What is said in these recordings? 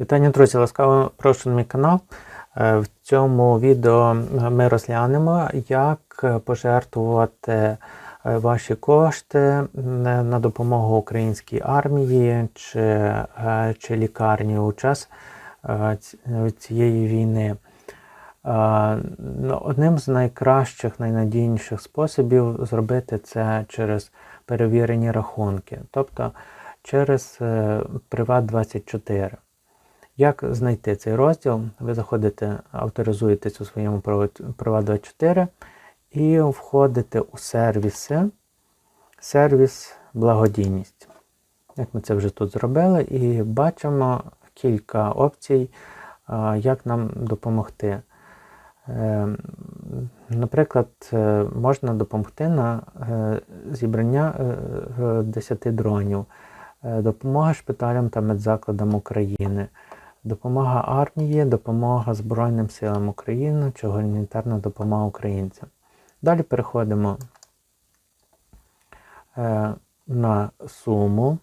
Вітання, друзі! Ласкаво прошу на мій канал. Е, В цьому відео ми розглянемо, як пожертвувати е, ваші кошти на допомогу українській армії чи, е, чи лікарні у час цієї війни. Ну, Одним з найкращих, найнадійніших способів зробити це через перевірені рахунки, тобто через е, Приват24. Як знайти цей розділ? Ви заходите, авторизуєтесь у своєму Приват24 і входите у сервіси, сервіс благодійність. Як ми це вже тут зробили, і бачимо кілька опцій, як нам допомогти. Е, Наприклад, е, можна допомогти на е, зібрання е, е, 10 дронів, допомога шпиталям та медзакладам України, допомога армії, допомога Збройним силам України чи гуманітарна допомога українцям. Далі переходимо е, на суму.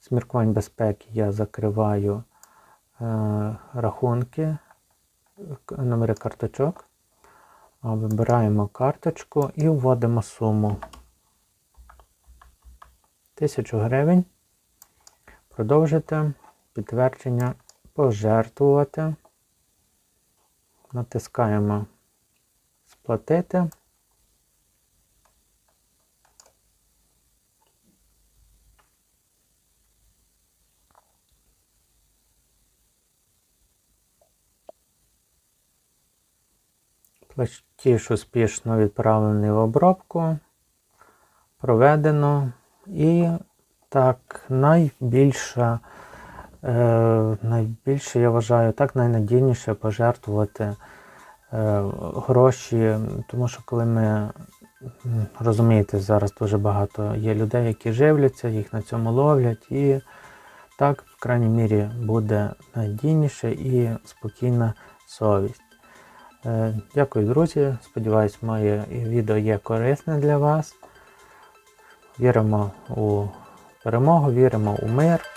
З міркувань безпеки я закриваю е, рахунки, номери карточок. Вибираємо карточку і вводимо суму 1000 гривень. Продовжити. Підтвердження пожертвувати. Натискаємо сплатити. Платіж успішно відправлений в обробку. Проведено. І так, найбільша, е, найбільше, я вважаю, так найнадійніше пожертвувати е, гроші, тому що коли ми розумієте, зараз дуже багато є людей, які живляться, їх на цьому ловлять, і так, в крайній мірі, буде надійніше і спокійна совість. Е, Дякую, друзі. Сподіваюсь, моє відео є корисне для вас. Віримо у перемогу, віримо у мир